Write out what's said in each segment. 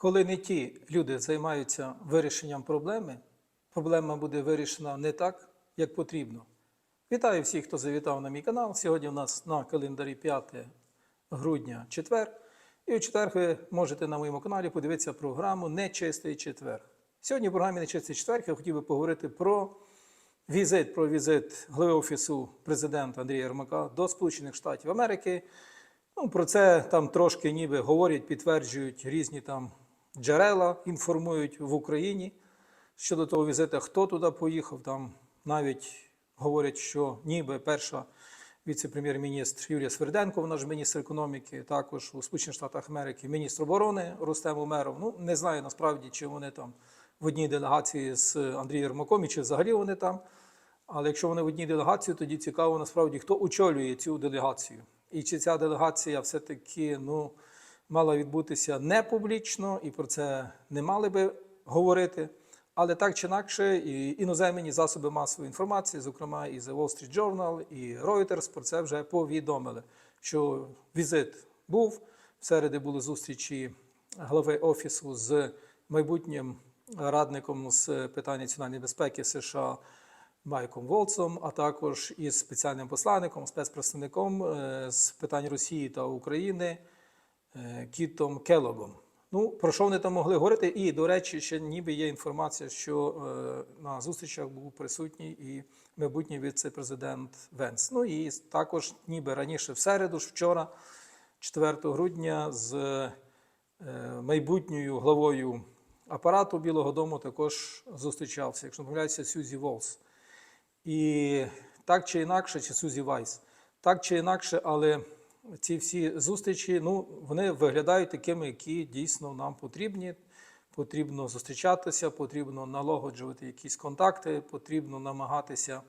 Коли не ті люди займаються вирішенням проблеми, проблема буде вирішена не так, як потрібно. Вітаю всіх, хто завітав на мій канал. Сьогодні у нас на календарі 5 грудня четвер. І у четвер ви можете на моєму каналі подивитися програму Нечистий четвер. Сьогодні в програмі Нечистий четвер я хотів би поговорити про візит, про візит голови офісу президента Андрія Єрмака до Сполучених Штатів Америки. Ну, про це там трошки ніби говорять, підтверджують різні там джерела, інформують в Україні щодо того візиту, хто туди поїхав. Там навіть говорять, що ніби перша віце-прем'єр-міністр Юлія Сверденко, вона ж міністр економіки, також у Сполучених Штатах Америки міністр оборони Рустем Умеров. Ну, не знаю насправді, чи вони там в одній делегації з Андрієм Єрмаком, і чи взагалі вони там. Але якщо вони в одній делегації, тоді цікаво насправді, хто очолює цю делегацію. І чи ця делегація все-таки ну, мала відбутися не публічно, і про це не мали би говорити. Але так чи інакше, і іноземні засоби масової інформації, зокрема і The Wall Street Journal, і Reuters, про це вже повідомили, що візит був. В середи були зустрічі голови офісу з майбутнім радником з питань національної безпеки США Майком Волцом, а також із спеціальним посланником, спецпредставником е, з питань Росії та України Кітом Келогом. Ну, про що вони там могли говорити? І, до речі, ще ніби є інформація, що е, на зустрічах був присутній і майбутній віце-президент Венс. Ну і також, ніби раніше в середу, ж вчора, 4 грудня, з е, майбутньою главою апарату Білого Дому також зустрічався, якщо не помиляюся, Сюзі Волс. І так чи інакше, чи Сузі Вайс, так чи інакше, але ці всі зустрічі ну, вони виглядають такими, які дійсно нам потрібні. Потрібно зустрічатися, потрібно налагоджувати якісь контакти, потрібно намагатися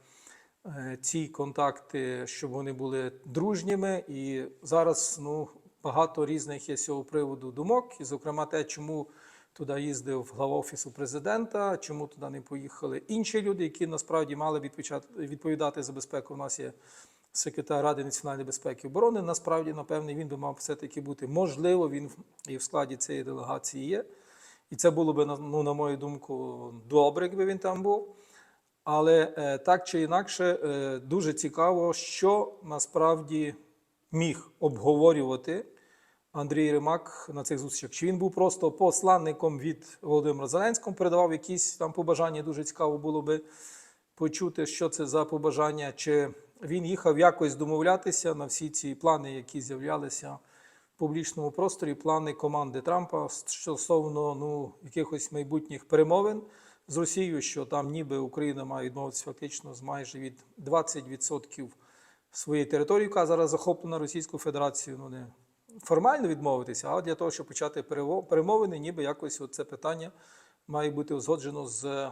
е, ці контакти, щоб вони були дружніми. І зараз ну, багато різних є з цього приводу думок, і, зокрема, те, чому туди їздив глава офісу президента, чому туди не поїхали інші люди, які насправді мали відповідати за безпеку. У нас є секретар Ради національної безпеки і оборони. Насправді, напевне, він би мав все-таки бути можливо. Він і в складі цієї делегації є. І це було б, ну, на мою думку, добре, якби він там був. Але е, так чи інакше, е, дуже цікаво, що насправді міг обговорювати Андрій Римак на цих зустрічах. Чи він був просто посланником від Володимира Зеленського, передавав якісь там побажання. Дуже цікаво було би почути, що це за побажання, чи він їхав якось домовлятися на всі ці плани, які з'являлися в публічному просторі, плани команди Трампа стосовно ну, якихось майбутніх перемовин з Росією, що там ніби Україна має відмовитися фактично з майже від 20% своєї території, яка зараз захоплена Російською Федерацією. Ну, не формально відмовитися, а для того, щоб почати перемовини, ніби якось це питання має бути узгоджено з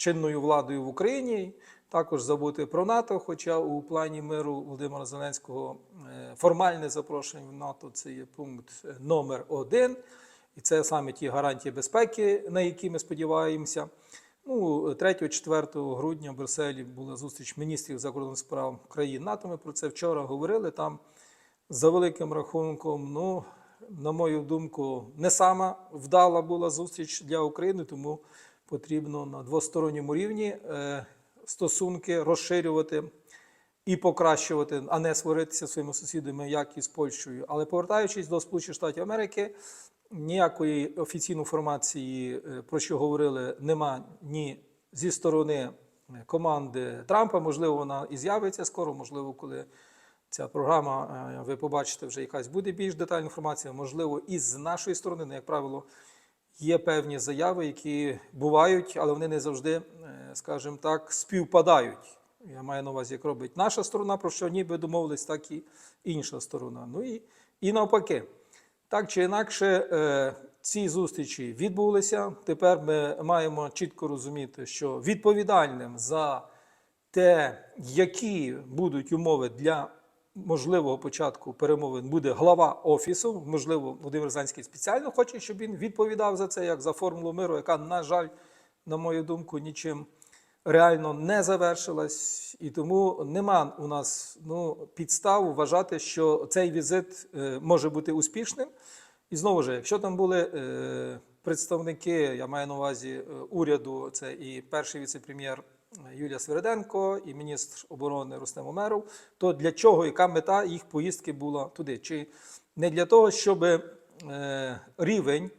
чинною владою в Україні. Також забути про НАТО. Хоча у плані миру Володимира Зеленського е, формальне запрошення в НАТО це є пункт е, номер один. І це саме ті гарантії безпеки, на які ми сподіваємося. Ну, 3-4 грудня в Брюсселі була зустріч міністрів закордонних справ країн НАТО. Ми про це вчора говорили. Там за великим рахунком, ну, на мою думку, не сама вдала була зустріч для України, тому потрібно на двосторонньому рівні е, стосунки розширювати і покращувати, а не сваритися своїми сусідами, як і з Польщею. Але повертаючись до Сполучених Штатів Америки, ніякої офіційної інформації, е, про що говорили, нема ні зі сторони команди Трампа. Можливо, вона і з'явиться скоро, можливо, коли. Ця програма, е, ви побачите, вже якась буде більш детальна інформація. Можливо, і з нашої сторони, ну, як правило, є певні заяви, які бувають, але вони не завжди, е, скажімо так, співпадають. Я маю на увазі, як робить наша сторона, про що ніби домовились, так і інша сторона. Ну і, і навпаки. Так чи інакше, е, ці зустрічі відбулися. Тепер ми маємо чітко розуміти, що відповідальним за те, які будуть умови для можливого початку перемовин буде глава офісу. Можливо, Володимир Зеленський спеціально хоче, щоб він відповідав за це, як за формулу миру, яка, на жаль, на мою думку, нічим реально не завершилась. І тому нема у нас ну, підстав вважати, що цей візит е, може бути успішним. І знову ж, якщо там були е, представники, я маю на увазі е, уряду, це і перший віце-прем'єр Юлія Свериденко, і міністр оборони Рустем Умеров, то для чого, яка мета їх поїздки була туди? Чи не для того, щоб е, рівень,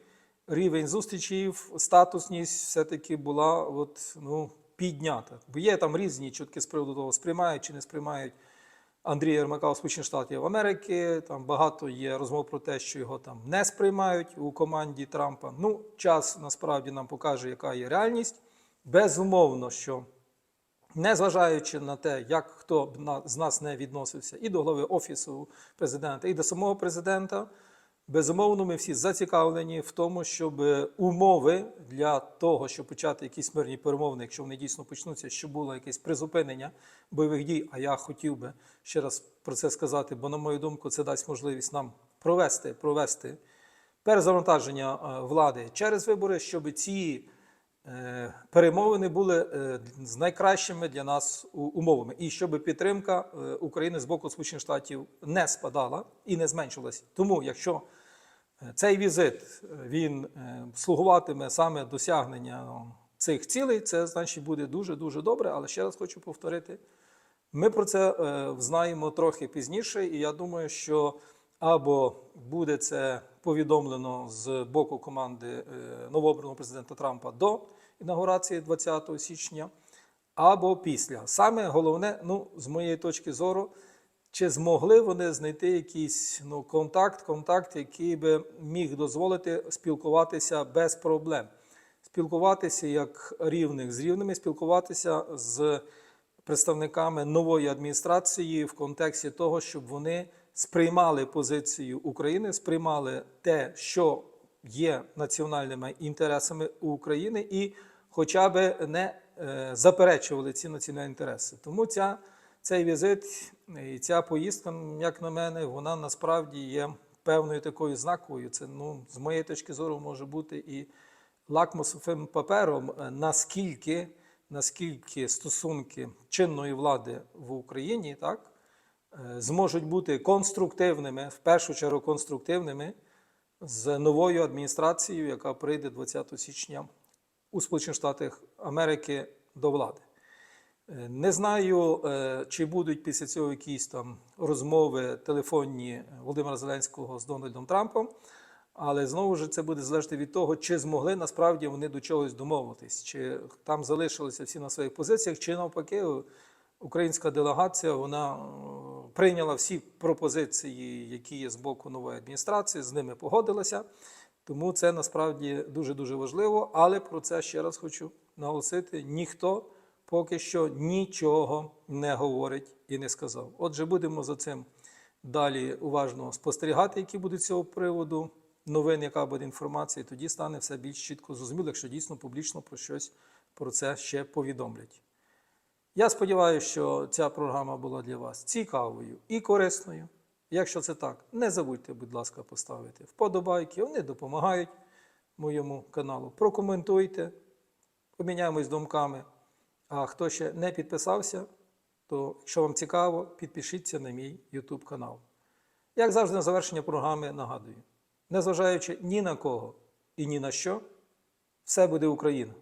рівень зустрічів, статусність все-таки була от, ну, піднята? Бо є там різні чутки з приводу того, сприймають чи не сприймають. Андрія Єрмака у Сполучених Штатів Америки. Там багато є розмов про те, що його там не сприймають у команді Трампа. Ну, час насправді нам покаже, яка є реальність. Безумовно, що незважаючи на те, як хто б на- з нас не відносився і до голови офісу президента, і до самого президента. Безумовно, ми всі зацікавлені в тому, щоб умови для того, щоб почати якісь мирні перемовини, якщо вони дійсно почнуться, щоб було якесь призупинення бойових дій. А я хотів би ще раз про це сказати, бо, на мою думку, це дасть можливість нам провести, провести перезавантаження е, влади через вибори, щоб ці перемовини були е, з найкращими для нас умовами, і щоб підтримка е, України з боку Сполучених Штатів не спадала і не зменшилась. Тому, якщо е, цей візит е, він е, слугуватиме саме досягнення цих цілей, це значить буде дуже дуже добре. Але ще раз хочу повторити. Ми про це е, знаємо трохи пізніше, і я думаю, що або буде це повідомлено з боку команди е, новообраного президента Трампа до інаугурації 20 січня, або після. Саме головне, ну, з моєї точки зору, чи змогли вони знайти якийсь ну, контакт, контакт, який би міг дозволити спілкуватися без проблем. Спілкуватися як рівних з рівними, спілкуватися з представниками нової адміністрації в контексті того, щоб вони сприймали позицію України, сприймали те, що є національними інтересами України, і хоча б не е, заперечували ці національні інтереси. Тому ця, цей візит і ця поїздка, як на мене, вона насправді є певною такою знаковою. Це ну, з моєї точки зору може бути і лакмусовим папером, е, наскільки, наскільки стосунки чинної влади в Україні так, зможуть бути конструктивними, в першу чергу конструктивними з новою адміністрацією, яка прийде 20 січня у Сполучених Штатах Америки до влади. Е, Не знаю, е, чи будуть після цього якісь там розмови телефонні Володимира Зеленського з Дональдом Трампом, але знову ж це буде залежати від того, чи змогли насправді вони до чогось домовитись, чи там залишилися всі на своїх позиціях, чи навпаки, українська делегація вона е, прийняла всі пропозиції, які є з боку нової адміністрації, з ними погодилася. Тому це насправді дуже дуже важливо. Але про це ще раз хочу наголосити: ніхто поки що нічого не говорить і не сказав. Отже, будемо за цим далі уважно спостерігати, які будуть цього приводу новин, яка буде інформація, тоді стане все більш чітко зрозуміло, якщо дійсно публічно про щось про це ще повідомлять. Я сподіваюся, що ця програма була для вас цікавою і корисною. Якщо це так, не забудьте, будь ласка, поставити вподобайки, вони допомагають моєму каналу. Прокоментуйте, поміняємось думками. А хто ще не підписався, то якщо вам цікаво, підпишіться на мій YouTube канал. Як завжди, на завершення програми нагадую: незважаючи ні на кого і ні на що, все буде Україна.